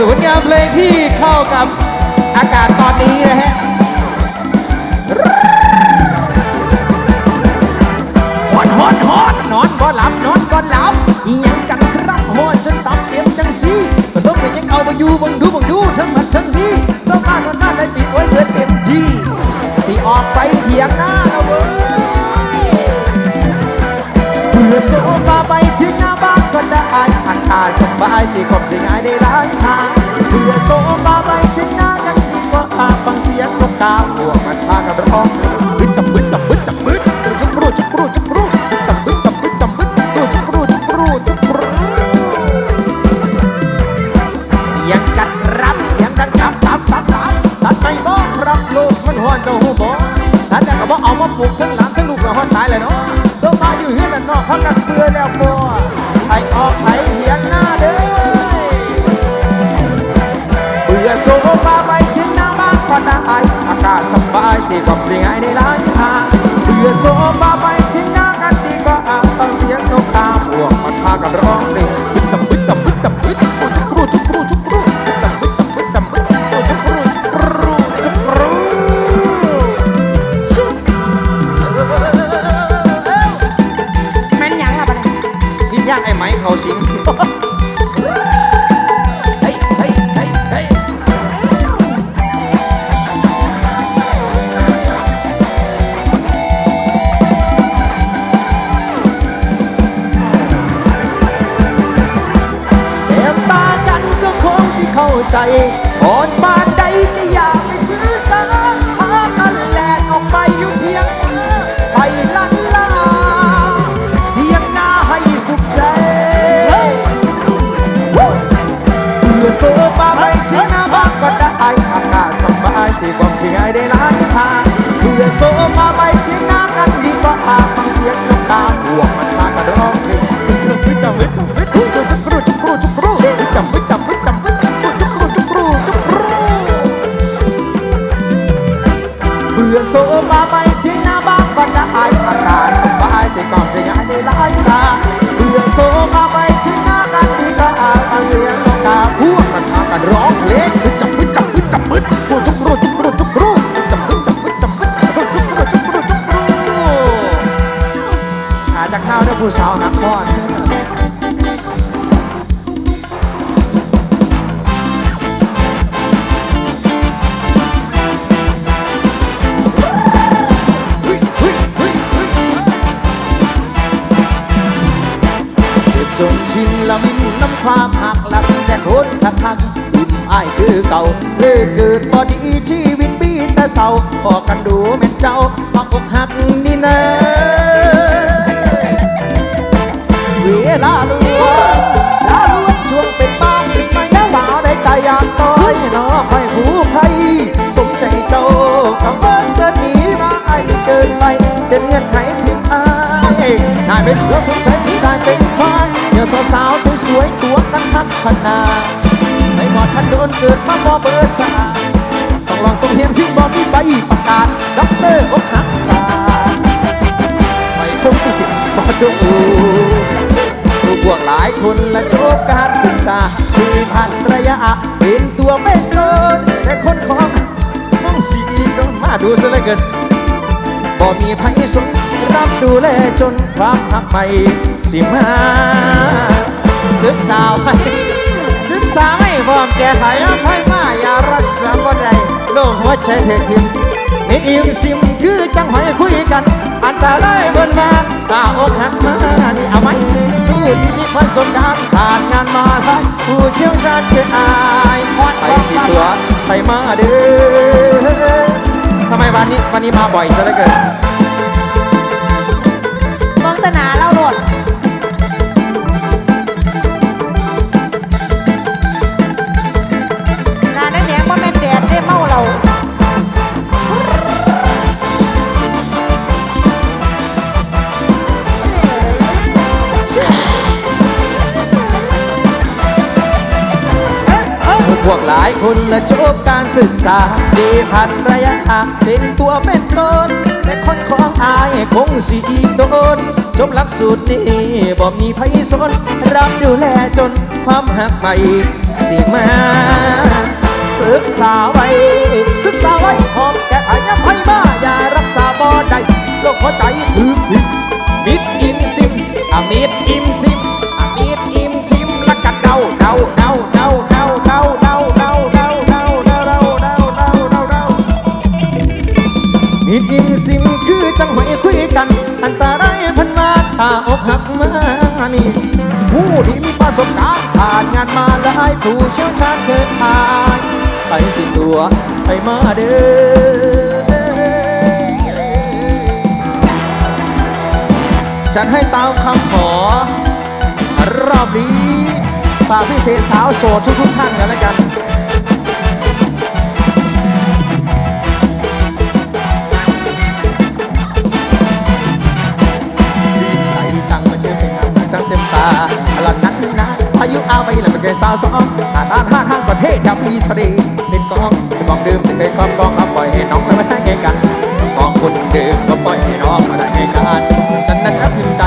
ด้วยผลงานเพลงที่เข้ากับอากาศตอนนี้นะฮะฮอนฮอนฮอนนอนก็หลับนอนก็หลับยังกันครับฮอนจนตับเจ็บจังสีก็ต้องก็ยังเอามาอยู่บังดูบังดูทั้งหมดทั้งนี้สมานวันนั้นได้ปิดไว้เกินเต็มที่สิออกไปเถียงหน้าากาศสบายสิคมสิง่ายได้หลายทางเพื่อโซฟาไปที่หน้ากันดีกว่าอาฟังเสียงนกกาพวกมันพากันร้องบึ้จับบึ้จับบึ้จับบึ้จุกรูจุกรูจุกรูจับบึ้จับบึ้จับบึ้จุกรูจุกรูจุกรูยังกัดรับเสียงดังจับตับตับตับตัดไม่บอกรับโลกมันหอนเจ้าหูบอกถ้าแต่ก็บอกเอามาปลูกทั้งหลานทั้งลูกแล้วหอนตายเลยเนาะโซฟาอยู่เฮือนนอกเขากันเบื่อแล้ว ความเสียหายในหลายทางเพื่อสม ใจอ่อนปานใดก็อยากไปถือสาพากันแลนออกไปอยู่เพียงไปลันลาเทียงหน้าให้สุขใจเพื่อโซฟาไปที่หน้าบ้านก็ได้อากาศสบายสิความเสียงได้หลายทางเพื่อโซฟาไปที่หน้ากันดีกว่าอาฟังเสียงนกกาพวกมันพากันร้องเพลงจุกจุกจุกจุกจุกจุกจุกจุ สูมาไม่ชินาบ้างก็ได้อะไรสบายสิก่อนสิงานในหลายตาเพื่อนสูมาไม่ชินากันดีกาอาเสียงต้องกาพวกมันพากันร้องเพลง บอกกันดูแม่นเจ้ามักอกหักนี่นะเวลาลวงลาลวงช่วงเป็นบ้านถึงไม่สาวได้กายากต้อยนอคอยหูใครสมใจเจ้ากับเบิ้งเสนีมาไอเกินไปเป็นเงื่อนไขที่อายนายเป็นเสือสงสัยสีกายเป็นควายเดี๋ยวสาวๆสวยๆตัวกันทักขนาไม่หมดทันโดนเกิดมาบ่เบอร์สาต้อง ลองต้องเฮียนที่บ่มีใบประกาศด็อกเตอร์อกหักษาไม่คงติดบ่ดูผู้พวกหลายคนและโชคการศึกษาที่ผ่านระยะเป็นตัวเป็นตนแต่คนของต้องสีก็มาดูซะเลือเกินบ่มีไผสนรับดูแลจนความหักใหม่สิมาศึกษาไปศึกษาไม่พร้อมแก้ไขอภัยมาอย่ารักษาบ่ ลกหัวใจเททิมเห็นอิ่มซิมคือจังหอยคุยกัน อันตรายเบิ่นมาตาอกหักมานี่เอาไหมผู้ที่มีประสบการณ์ผ่านงานมาหลายผู้เชี่ยวชาญคืออายไปสิตัวไปมาเด้อทำไมวันนี้วันนี้มาบ่อยซะเหลือเกิน การศึกษาดีผ่านระยะทางเป็นตัวเป็นตนแต่คนของอายคงสีอีกโดนจบหลักสูตรนี้บ่มีไผสนรับดูแลจนความหักใหม่สสียงมาศึกษาไว้ศึกษาไว้หอมแก่ไอ้ยำให้บ้าอย่ารักษาบ่ได้โรคหัวใจคือพิษมิดอิมซิมอะมิดอิมซิมอะมิดอิมซิมแล้วก็เดเดาเดา ดอิมซิมคือจังหวะคุยกัน อันตรายพันมาถ้าอกหักมานี่ผู้ที่มีประสบการณ์ผ่านงานมาหลายผู้เชี่ยวชาญเคยผ่านไปสิตัวไปมาเด้อจัดให้ตามคำขอ รอบนี้ฝากพี่เสสาวโสดทุกๆท่านกันแล้วกัน หลันนักนะอายุอาไปแล้วไม่เคยสาวสองหาด้านห้าทางประเทศกับอีสรีเป็นกองจะกองดื่มจะเคยกองกองเอาปล่อยให้น้องแล้วไม่ให้ไงกันกองคนดื่มก็ปล่อยให้น้องมาได้ไงกันฉันนั้นจะถึงใจ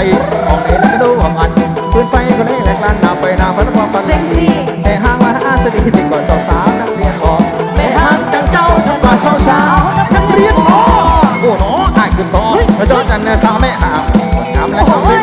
มองเห็นแล้วก็ดูว่ามันปืนไฟก็เลยแหลกลานหน้าไปหน้าฟันความฟันเซ็กซี่แต่ห้างมาหาสดีติดกว่าสาวๆนักเรียนบอกแม่ห้างจังเจ้าทั้งกว่าสาวๆนักเรียนบอกโอ้หนออายขึ้นต่อพระเจ้าจันทร์สาวแม่หามงามและเขาเคยเคย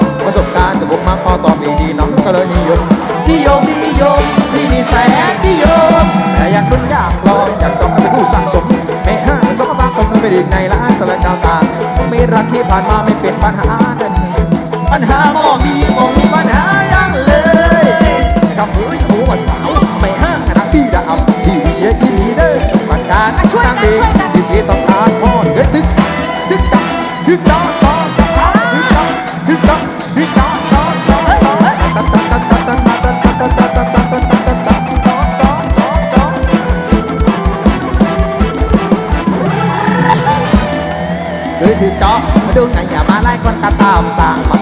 ประสบการณ์จะคงมาพอตอบดีดีน้องก็เลยนิยมนิยมนิยมที่นี่แสนนิยมแต่อยากลุ้นอยากลองอยากจองเป็นผู้สะสมแม่ห้างสมบัติคงไม่ดีในร้านสลัดดาวตาไม่รักที่ผ่านมาไม่เป็นปัญหานั่นเองปัญหาบ่มีบ่มีปัญหาอย่างเลยนะครับเฮ้ยโอ้ว่าสาวไม่ห้างรักพี่ดาวที่ดีอีลีเดอร์สมบัติการตั้งดีที่พี่ต้องการพอเกิดตึกตึกตักตึกตอน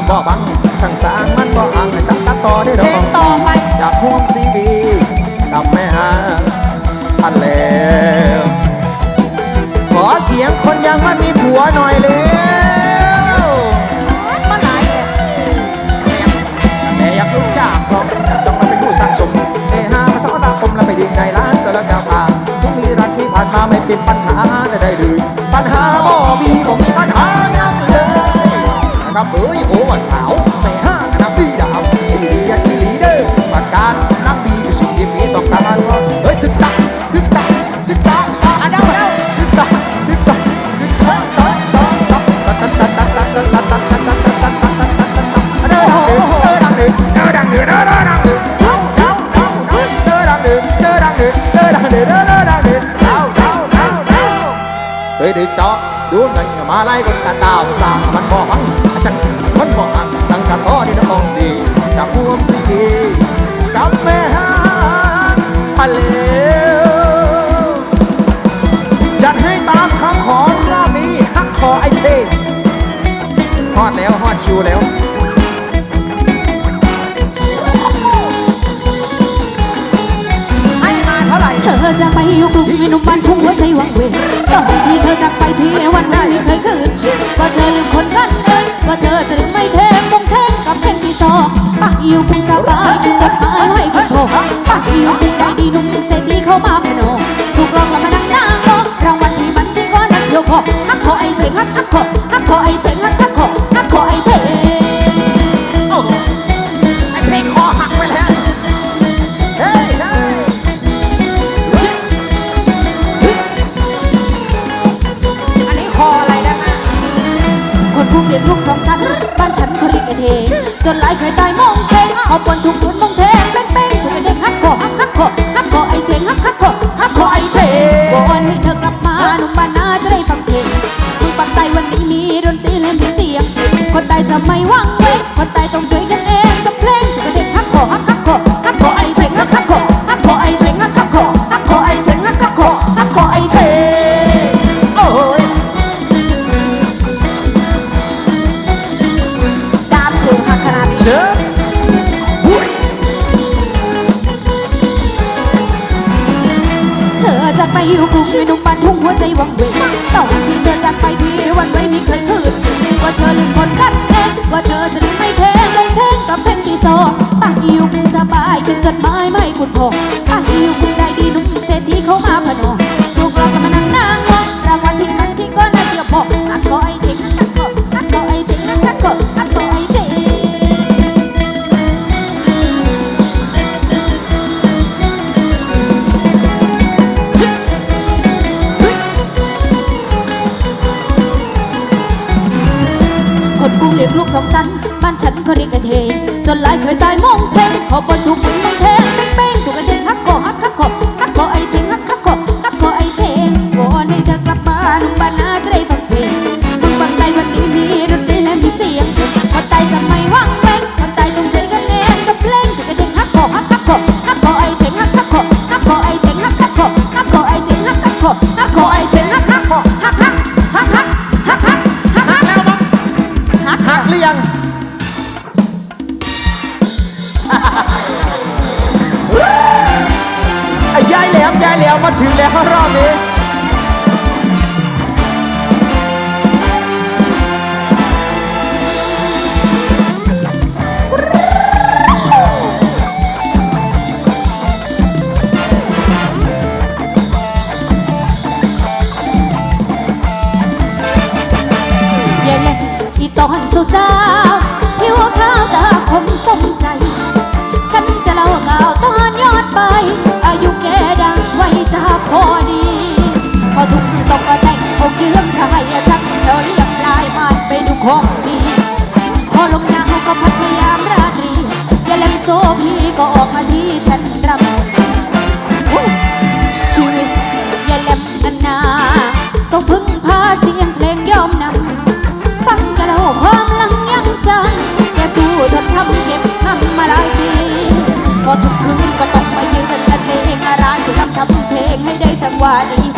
บ่บังทั้งสร้างมันบ่อังจังตัดต่อได้ดเพลองต่อไปอยากห่วงซีบีกับแม่หาอันแล้วขอเสียงคนยังไม่มีผัวหน่อยเร็วมาไหลายเนี่แม่อยากรู้อยากลองต้องมาเป็นผู้สร้างสมเฮฮามาสอนตาคมแล้วไปดึงในร้านสลักาวพาต้องมีรักที่ผ่านมาไม่เป็นปัญหาใดๆเลยปัญหา กับเอ้ยโอ้สาว ธอลืมคนกันเอ้ยว่าเธอจะลืมไม่เทงคงเทงกับเพลงที่สองปากอยู่คงสบายคุณจะหายให้คุณโทปากอยู่คงใจดีหนุ่มเศรษฐีเข้ามาพนมถูกลองแล้วมานั่งนางรอรางวัลที่บัญชีก็นักโยกขอฮักขอไอ้เฉยฮักฮักขอฮักขอไอ้เฉยฮัก จนหลายใครตายมองเพลงขอบวนทุกทุนมองเทงเป้งเป้งถูกไอเด็กฮักคอฮักคอฮักคอไอเจงฮักฮักคอฮักคอไอเชวอนให้เธอกลับมาหนุ่มบ้านนาจะได้ฟังเพลงมึงปักใจวันนี้มีดนตรีและมีเสียง คนตายจะไม่ว่างเว้ยคนตายต้อง ดกุ้งเรียกลูกสองสันบ้านฉันก็เรียกกระเทยจนหลายเคยตายมองเทงขอบนทุกข์มึงเทง อนสาวสาวผิวขาวตาคมสมใจ ฉันจะเล่าข่าวตอนยอดไป อายุแกดังไว้จะพอดี พอทุ่มตกก็แต่งอกยืมกายชักเธอเรียบลายมานไปดูของดี พอลงหนาวก็พัดพยายามราตรีอย่าเล่นโซพีก็ออกมาที่ทัน what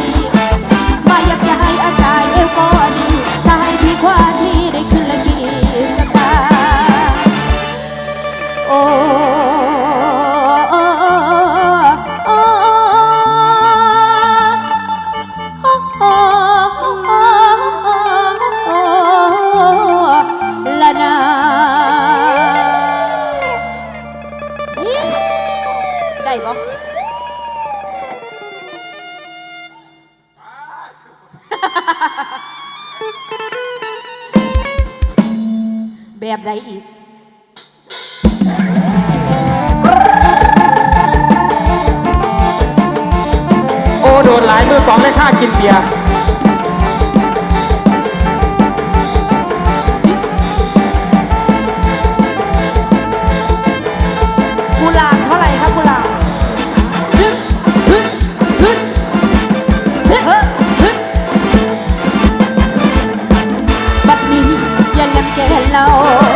que lo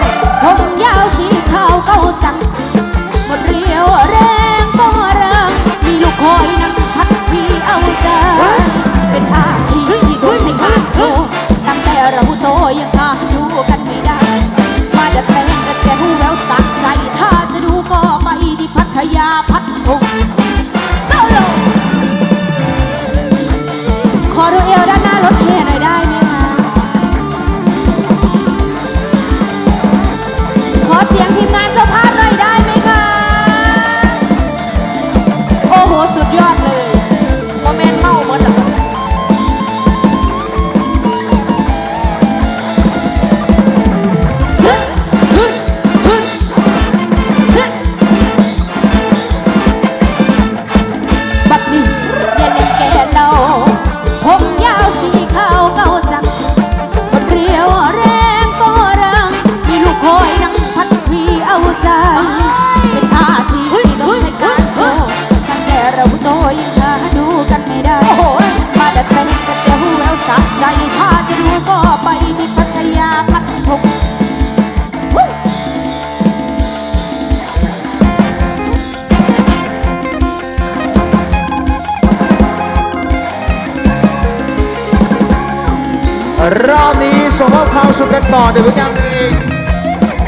หรือยังมี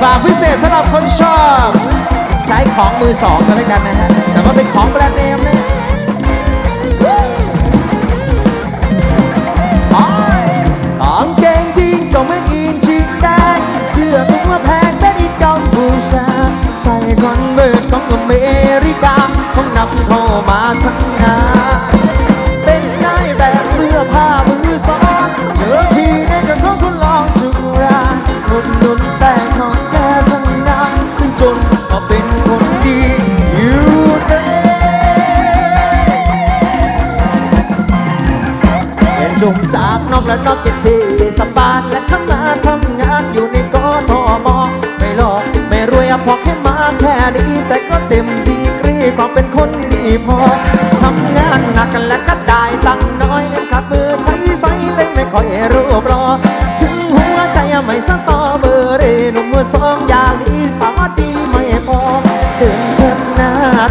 ฝากพิเศษสำหรับคนชอบ ใช้ของมือสองกันแล้วกันนะฮะ แต่ว่าเป็นของแบรนด์เนมนะของเกงยีนก็ไม่อินจีนแดงเสื้อตัวแพงไม่ได้กกองบูชาใส่กอนเบิร์ดของอเมริกาของนับ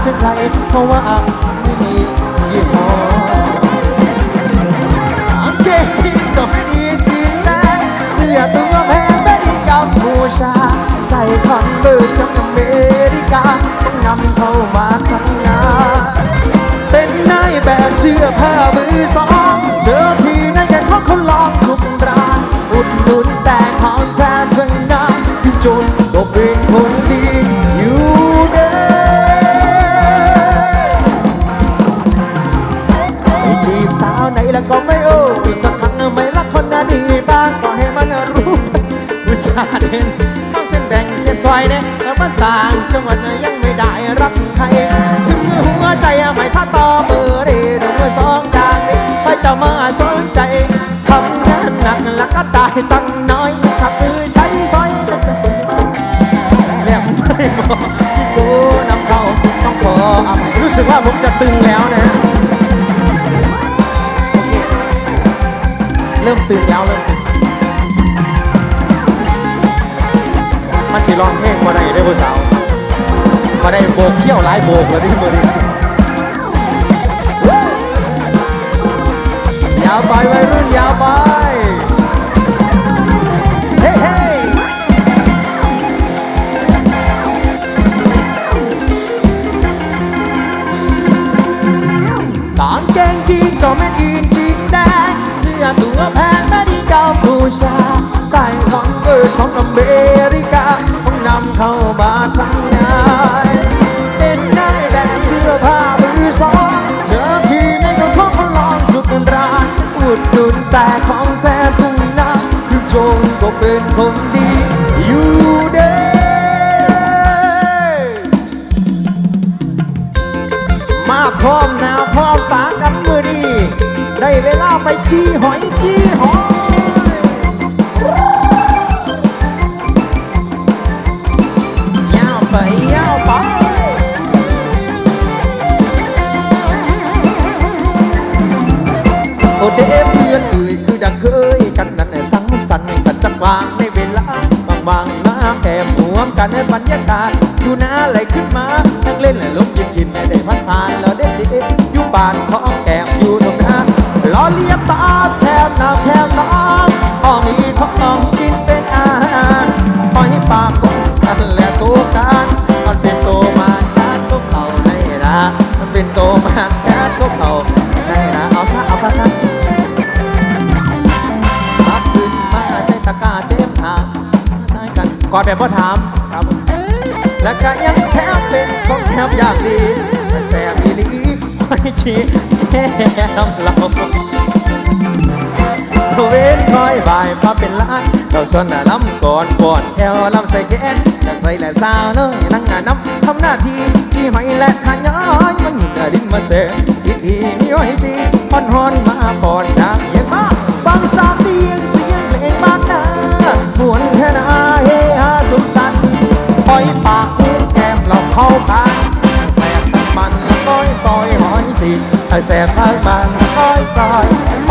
น้าถึงใครเพราะว่าไม่มียี่ห้อกางเกงก็ไม่ดีจริงนะเสื้อตัวแพงเป็นกัมพูชา ใส่คอนเวิร์ตของอเมริกาต้องนำเข้ามาทำงานเป็นนายแบบเสื้อผ้ามือสองเจอที่ไหนกันเขาเขาลองทุก ตส่าห์เด่นข้างเส้นแดงแค่ซอยเนี่ยแต่มันต่างจังหวัดยังไม่ได้รักใครถึงหัวใจไม่ซาต่อเบอร์เรดมือสองจางนี้ไปจะมาสนใจทำงานหนักแล้วก็ได้ตังน้อยขับมือใช้ซอยเรียกไม่พอที่กูนำเขาต้องขออภัยรู้สึกว่าผมจะตึงแล้วนะเริ่มตื่นแล้วเริ่มตื่น ร้องเพลงมาได้ได้ผู้สาวมาได้โบกเขี้ยวหลายโบกเลยที่มือนี้ยาวไปวัยรุ่นยาวไปเฮ้เฮ้กางเกงยีนก็ไม่ แต่ของแท้ทั้งนั้นคือจงก็เป็นคนดีอยู่เด้มาพร้อมหน้าพร้อมตากันมือดี ได้เวลาไปจี้หอยจี้หอย ด็ดอยู่บ้านของแก้มอยู่ตรงนั้นล้อเลียบตาแทบน้ำแทบน้ำพอมีของกินเป็นอาหารปล่อยปากกงกันและตัวการมันเป็นโตัวมาการก็เขาในนะมันเป็นโตัวมาการก็เขาในนะเอาซะเอาซะนะพักขึ้นมาใส่ตะกร้าเต็มหางได้กันก่อนแบบพ่อถามครับและก็ยังแถมเป็นของแถมอย่างดี ชีแค่เราเว้นคอยบ่ายมาเป็นล้านเราชนลำก่อนก่อนแอวลำใส่แขนอยากใส่และสาวเนยนั่งงานน้ำทำหน้าที่จีหอยและขย้อยมันหยิบดินมาเสกทีทีมีไว้จีฮอนฮอนมาปอดดังเย็นมากฟังสามเตียงเสียงเพลงบ้านนามวนแค่นาเฮฮาสุขสันต์ปล่อยปากหูแก้มเราเข้ากัน ไอแสบทางมันก้อยซอยห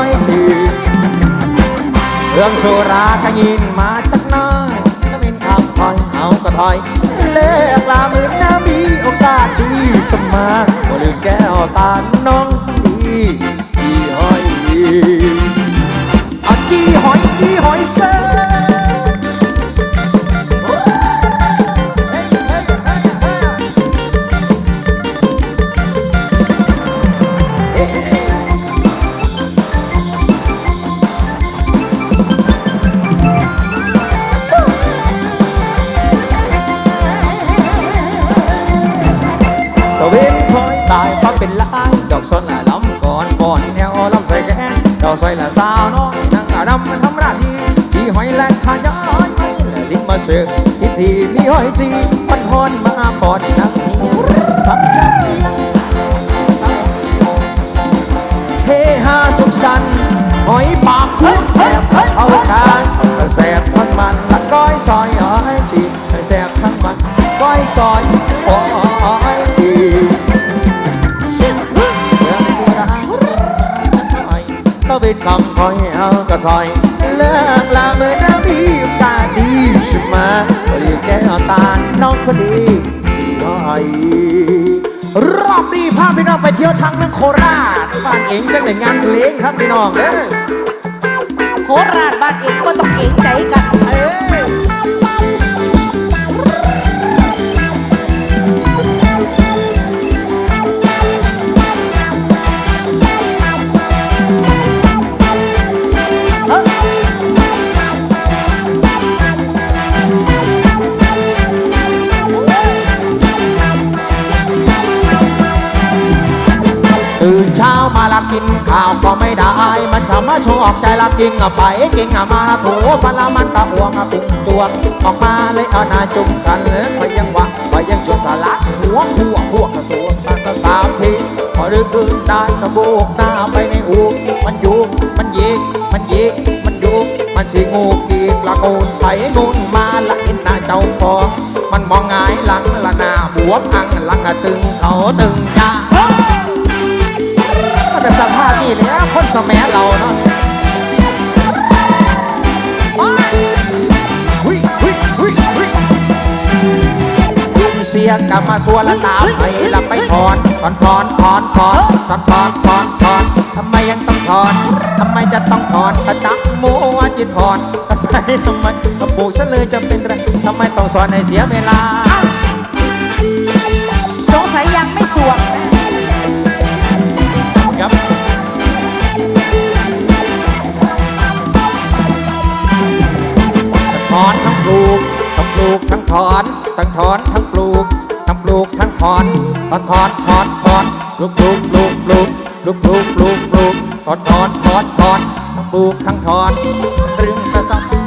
อยจีเรื่องสุราก็ยินมาจากน้อยก็เป็นคำถอยเอาก็ถอย เลิกลามือน้ามีโอกาสดีจะมาก็ลืมแก้วตาน้องดีจีหอย อจีหอยจีหอยเซ ธีมีห้อยจีมันพรมาปอดนักเมียทำแซ่บเลี้ยงเฮฮาสุขสันต์หอยปากคุดแอบเข้ากันแสบทั้งมันละก้อยซอยหอยจีแสบทั้งมันก้อยซอยหอยจีเสียงเสียงเสียงตวิดคำคอยเอากระชอยเลิกลาเมื่อน้ำมีตาดีใช่ไหมรีบ แก้วตาน้องคนดีหน่อยรอบนี้พาพี่น้องไปเที่ยวทางเมืองโคราชบ้านเองจังในงานเพลงครับพี่น้องเด้อโคราชบ้านเองก็ต้องเอง ข้าวก็ไม่ได้ มันจะมาชอบใจลักกินอะไปกินอะมาละโถฟันละมันตะหัวงปุ่มตัวออกมาเลยเอาหน้าจุ่มกันเลยไปยังวะไปยังชวนสลัดหัวหัวหัวกระสวงมันก็สามทีพอดึกขึ้นได้สะโบกหน้าไปในอูมันยุกมันยิกมันยิกมันยุกมันสิงูกีกละโกนไปงูนมาละอินหน้าเจ้าของมันมองหงายหลังละหน้าบวมอังหลังอะตึงเขาตึงจ้า เป็นสภาพนี่แหละคนสมัยเราเนาะเสียกลับมาสวนละตามไปละไปถอนถอนถอนถอนถอนถอนถอนถอนถอนทำไมยังต้องถอนทำไมจะต้องถอนกระจักโมว่าจิตถอนทำไมทำไมกระปุกฉันเลยจะเป็นไรทำไมต้องสอนให้เสียเวลา สงสัยยังไม่สวงนะ ลูกทั้งปลูกทั้งถอนทั้งถอนทั้งปลูกทั้งปลูกทั้งถอนถอนถอนถอนถอนปลูกปลูกปลูกปลูกปลูกปลูกปลูกปลูกถอนถอนถอนถอนทั้งปลูกทั้งถอนตรึงกระซับหั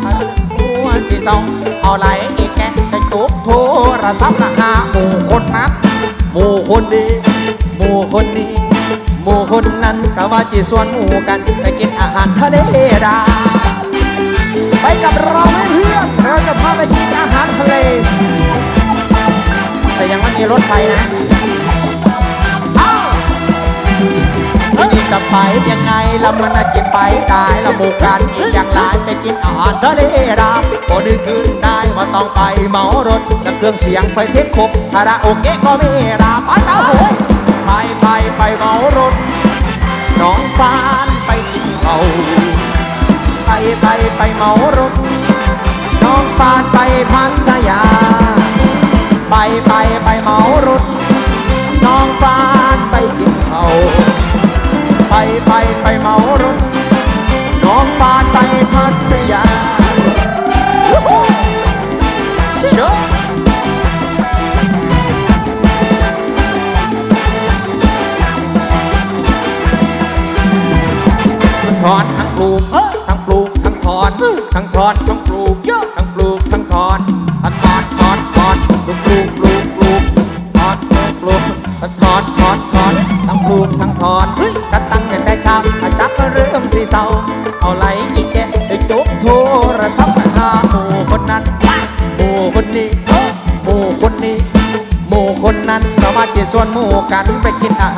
วสีเศร้าเอาไหลอีกแกได้จุกโทรศัพท์ละหาหมู่คนนั้นหมู่คนดีหมู่คนนี้หมู่คนนั้นก็ว่าจีส่วนหมู่กันไปกินอาหารทะเลไดาไป ม่มีรถไฟนะอ้าวทีนี้จะไปยังไงล้วมันจะกินไปได้ละหมู่กันอีกอย่างหลายไปกินอาหารทะเลดาพอดึกขึ้นได้ว่าต้องไปเมารถและเครื่องเสียงไปเทคครบคาราโอเกะก็ไม่ดาไปเต้าโหยไปไปไปเมารถน้องฟานไปกินเขาไปไปไปเมารถน้องปานไปพัทยา ไปไปไปเมารถน้องฟานไปกินเขาไปไปไปเมา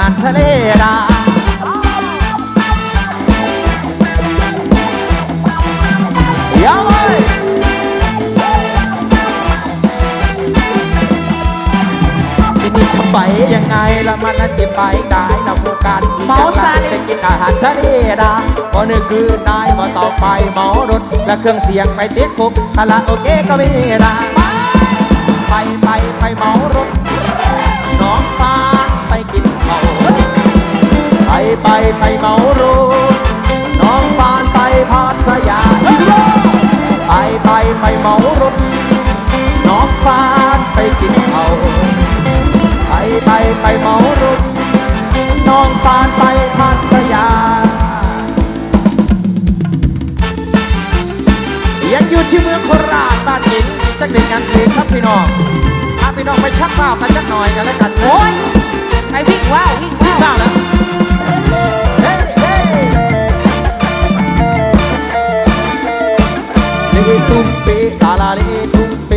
กินอาหารทะเลดายาวไปทีนี้จะไปยังไงละมันน่ะจะไปได้ละโฟกัสเมาซาเลเล้ยงกินอาหารทะเลดาพอนึกคืนได้มาต่อไปเมารถ และเครื่องเสียงไปติดคุบคาราโอเกะก็ไม่ได้ไปไปไปเมารถ ไปไปไปเมารถน้องฟานไปพัทยาไปไปไปเมารถน้องฟานไปกินเขาไปไปไปเมารถน้องฟานไปพัทยายังอยู่ที่เมืองโคราชบ้านหญิงจักเดน้องไปชักภาพกันจักหน่อยกันแล้วกันโอ้ยไปวิ่งว้าววิ่งว้าวบ้างแล้ว เลตุ้มเปลาลาเลตุ้มเป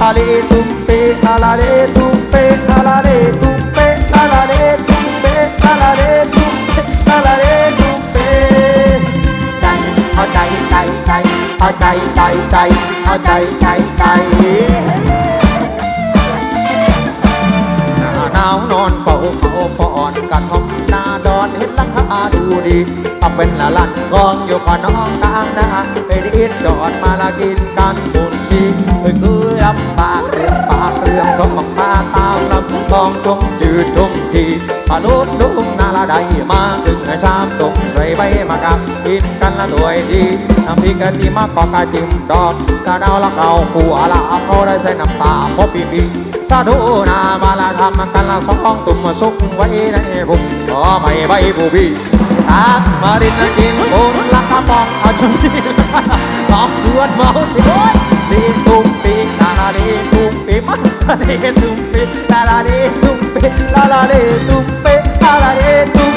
ลาเลตุ้มเปลาลาเลตุ้มเปลาลาเลตุ้มเปลาลาเลตุ้มเปลาลาเลตุ้มเปลาลาเลตุ้มเปใจเอาใจใจใจเอาใจใจใจเอาใจใจใจหน้าหนาวนอนเฝ้าเฝ้าปอนกันห้องหน้าดอนเห็น หาดูดีเอาเป็นละลันกองอยู่กับน้องตางนาไปดิดจอดมาละกินกันบุญดีไปคือลำปากเรื่องปากเรื่องท้องบักพาตามลำกองทงจืดทงที ปลาลุดลุงนาละใดมาถึงชามตุกใส่ใบมะกำกินกันละตัวยดีน้ำพริกกะทิมากอกกะทิมดอกสะดาละเกาผัวละเอาได้ใส่น้ำตาพอปีปีสาธุนามาลาทำกันละสองตุ่มสุกไว้ในบุกก็ไม่ใบบูบีตากมาดินกินบนลักระปองเอาจนดีตอกสวดเมาสิโอยดีตุ้มปีลาลาดีตุ้มปีนาลาลาดีตุ้มปี ลาลาดีตุ้มปีลาลาดีตุ้มปีลาลาดีตุ้มปีลาลาดีตุ้ม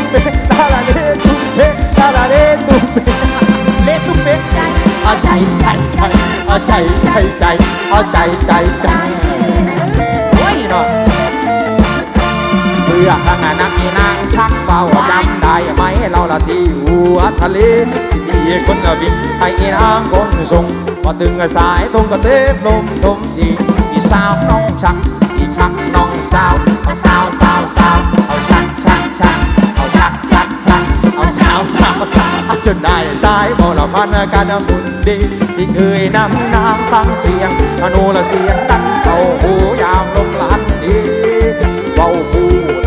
เพื่อข้างหน้านักมีนางชักเฝ้าจำได้ไหมเราละที่หัวทะเลที่คนกบินไทยนางคนส่งพอตึงสายตรงกระเทบลมทมทีอีสาวน้องชักอีชักน้องสาวเอาสาวสาวสาวเอาชักชักชักเอาชักชักชักเอาสาวสาวสาวจนได้สายบอละพันการบุญดีที่เคยนำนางฟังเสียงอนุละเสียงดังเขาหูยามลมลานดีเบาหูอ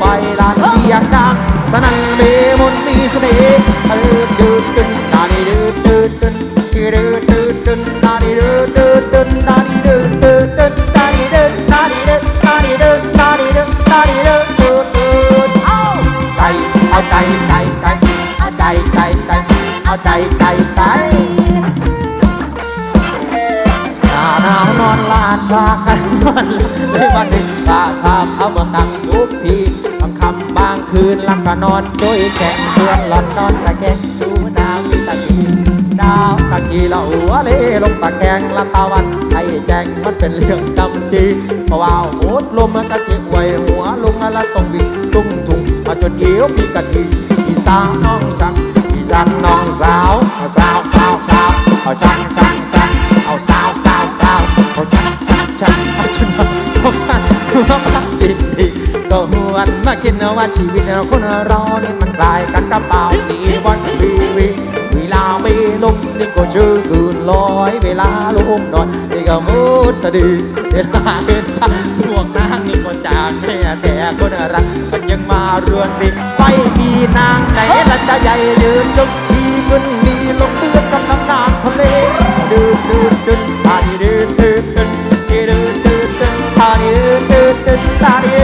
นุใบลานเสียงดังสนั่นเบมนมีเสน่ห์ดืดดืดดึนดาดีดืดดืดดึนดืดดืดดึนดาดีดืดดืดดึนดาดีดืดดืดดึนดาดีดืดดาดีดืดดาดีดืดดาดีดืดดาดีดืดดืดดืดเอาใจเอาใจใจใจเอาใจใจใจเอาใจใจใจหนาวนอนลานพากันนอนเลยวันหนึ่งตาภาพเอามาตั้งทุกทีำบางคืนลักก็นอนโดยแกงเพื่อนหลอนนอนตะแกงดูดาวตะกี้ดาวตะกี้ละหัวเลลงตะแกงละตะวันไอ้แจงมันเป็นเรื่องจำจีเพราะว่าโหดลมมันกระจิกไว้หัวลงละต้องวิ่งตุ้งทุ่งมาจนเอวมีกะทิพี่สาวน้องชักพี่ชักน้องสาวสาวสาวสาวเอาชักชักชักเอาสาวสาวสาวเอาชักชักชักเอาจนเอาสั้นมาพักดี โตหวนมาคิดนะว่าชีวิตเราคนเรานี่มันกลายกันกระเป๋าสีวันวีวีเวลาไม่ลุกนี่ก็ชื่อคืนลอย เวลาลุกนอนนี่ก็มุดสะดือเวลาเห็นตาพวกนางนี่ก็จากแม่แต่คนรักมันยังมาเรือนดิไปมีนางไหนละจะใหญ่เดินจนมีขึ้มีลมเตือกับน้ำน้ำทะเลดื้อดินเดินตาดีเดินเดินเดินเดินเดินตาดีเดินเดินเดตาดี